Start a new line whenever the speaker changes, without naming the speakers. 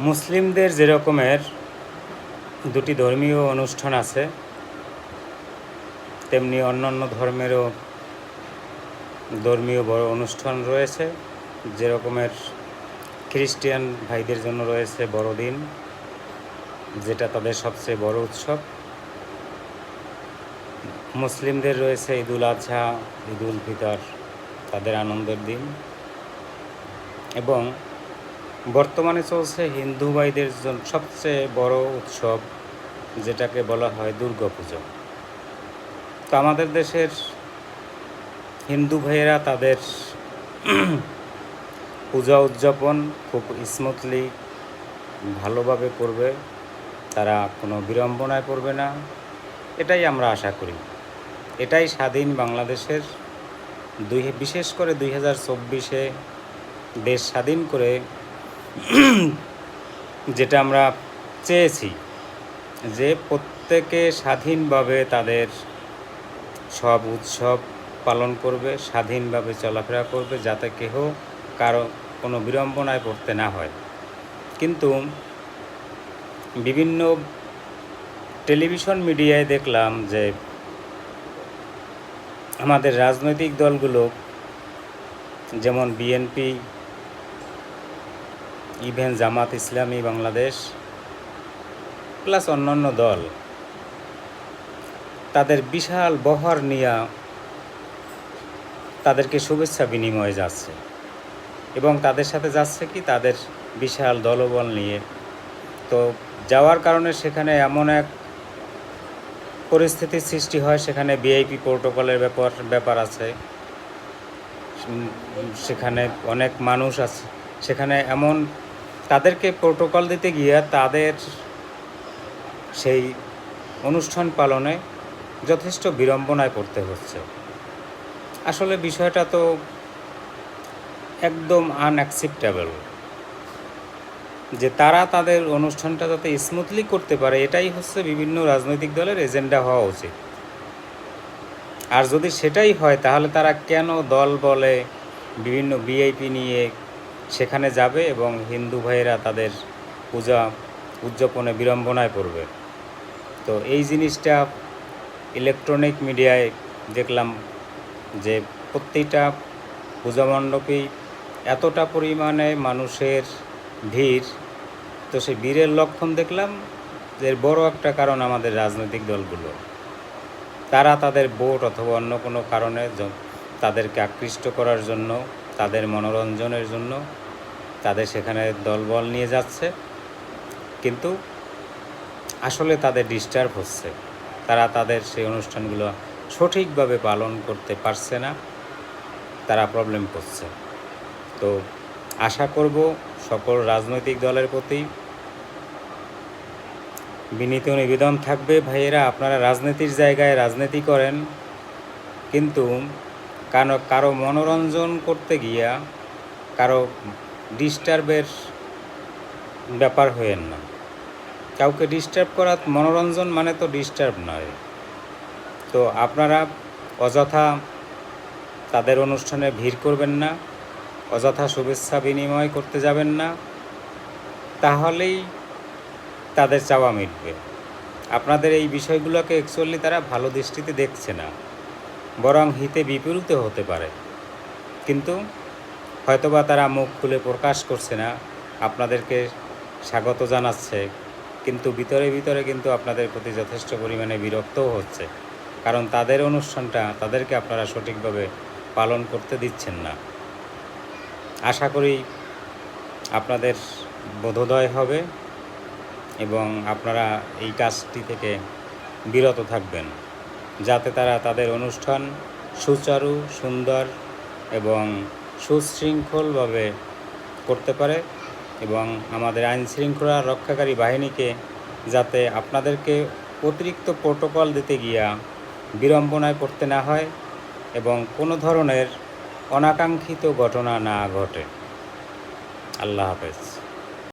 মুসলিমদের যে রকমের দুটি ধর্মীয় অনুষ্ঠান আছে, তেমনি অন্যান্য ধর্মেরও ধর্মীয় বড় অনুষ্ঠান রয়েছে। যে রকমের খ্রিস্টিয়ান ভাইদের জন্য রয়েছে বড়দিন, যেটা তাদের সবচেয়ে বড় উৎসব। মুসলিমদের রয়েছে ঈদুল আজহা, ঈদুল ফিতর, তাদের আনন্দের দিন। এবং বর্তমানে চলছে হিন্দু ভাইদের জন্য সবচেয়ে বড় উৎসব, যেটাকে বলা হয় দুর্গাপুজো তো আমাদের দেশের হিন্দু ভাইয়েরা তাদের পূজা উদযাপন খুব স্মুথলি, ভালোভাবে করবে। তারা কোনো বিড়ম্বনায় পড়বে না। এটাই আমরা আশা করি। এটাই স্বাধীন বাংলাদেশের দুই, বিশেষ করে দুই হাজার চব্বিশে দেশ স্বাধীন করে যেটা আমরা চেয়েছি যে প্রত্যেকে স্বাধীনভাবে তাদের সব উৎসব পালন করবে, স্বাধীনভাবে চলাফেরা করবে যাতে কেহ কারও কোনো বিড়ম্বনায় পড়তে না হয়। কিন্তু বিভিন্ন টেলিভিশন মিডিয়ায় দেখলাম যে আমাদের রাজনৈতিক দলগুলো, যেমন BNP even Jamaat Islami Bangladesh plus অন্যান্য দল, তাদের বিশাল বহর নিয়ে তাদেরকে শুভেচ্ছা বিনিময়ে যাচ্ছে। এবং তাদের সাথে যাচ্ছে কি? তাদের বিশাল দলবল নিয়ে। তো যাওয়ার কারণে সেখানে এমন এক পরিস্থিতির সৃষ্টি হয়, সেখানে ভিআইপি প্রোটোকলের ব্যাপার ব্যাপার আছে। সেখানে অনেক মানুষ আছে। সেখানে এমন তাদেরকে প্রোটোকল দিতে গিয়ে তাদের সেই অনুষ্ঠান পালনে যথেষ্ট বিড়ম্বনায় পড়তে হচ্ছে। আসলে বিষয়টা তো একদম আনঅ্যাকসেপ্টেবল যে তারা তাদের অনুষ্ঠানটা যাতে স্মুথলি করতে পারে, এটাই হচ্ছে বিভিন্ন রাজনৈতিক দলের এজেন্ডা হওয়া উচিত। আর যদি সেটাই হয়, তাহলে তারা কেন দল বলে বিভিন্ন ভিআইপি নিয়ে সেখানে যাবে এবং হিন্দু ভাইয়েরা তাদের পূজা উদযাপনে বিড়ম্বনায় পড়বে। তো এই জিনিসটা ইলেকট্রনিক মিডিয়ায় দেখলাম যে প্রত্যেকটা পূজা মণ্ডপেই এতটা পরিমাণে মানুষের ভিড়। তো সেই ভিড়ের লক্ষণ দেখলাম যে বড় একটা কারণ আমাদের রাজনৈতিক দলগুলো। তারা তাদের ভোট অথবা অন্য কোনো কারণে তাদেরকে আকৃষ্ট করার জন্য তাদের মনোরঞ্জনের জন্য তাদের সেখানে দলবল নিয়ে যাচ্ছে। কিন্তু আসলে তাদের ডিস্টার্ব হচ্ছে। তারা তাদের সেই অনুষ্ঠানগুলো সঠিকভাবে পালন করতে পারছে না। তারা প্রবলেম করছে। তো আশা করব সকল রাজনৈতিক দলের প্রতি বিনীত নিবেদন থাকবে। ভাইয়েরা, আপনারা রাজনীতির জায়গায় রাজনীতি করেন, কিন্তু কারও কারও মনোরঞ্জন করতে গিয়া কারও ডিস্টার্বের ব্যাপার হয়েন না। কাউকে ডিস্টার্ব করা মনোরঞ্জন মানে তো ডিস্টার্ব নয়। তো আপনারা অযথা তাদের অনুষ্ঠানে ভিড় করবেন না, অযথা শুভেচ্ছা বিনিময় করতে যাবেন না, তাহলেই তাদের চাওয়া মিটবে। আপনাদের এই বিষয়গুলোকে অ্যাকচুয়ালি তারা ভালো দৃষ্টিতে দেখছে না। বরং হিতে বিপরীত হতে পারে। কিন্তু হয়তোবা তারা মুখ খুলে প্রকাশ করছে না, আপনাদেরকে স্বাগত জানাচ্ছে, কিন্তু ভিতরে ভিতরে কিন্তু আপনাদের প্রতি যথেষ্ট পরিমাণে বিরক্তও হচ্ছে, কারণ তাদের অনুষ্ঠানটা তাদেরকে আপনারা সঠিকভাবে পালন করতে দিচ্ছেন না। আশা করি আপনাদের বোধোদয় হবে এবং আপনারা এই কাজটি থেকে বিরত থাকবেন। যাতে তারা তাদের অনুষ্ঠান সুচারু, সুন্দর এবং সুশৃঙ্খলভাবে করতে পারে এবং আমাদের আইন শৃঙ্খলা রক্ষাকারী বাহিনীকে যাতে আপনাদেরকে অতিরিক্ত প্রোটোকল দিতে গিয়া বিড়ম্বনায় পড়তে না হয় এবং কোনো ধরনের অনাকাঙ্ক্ষিত ঘটনা না ঘটে। আল্লাহ হাফেজ।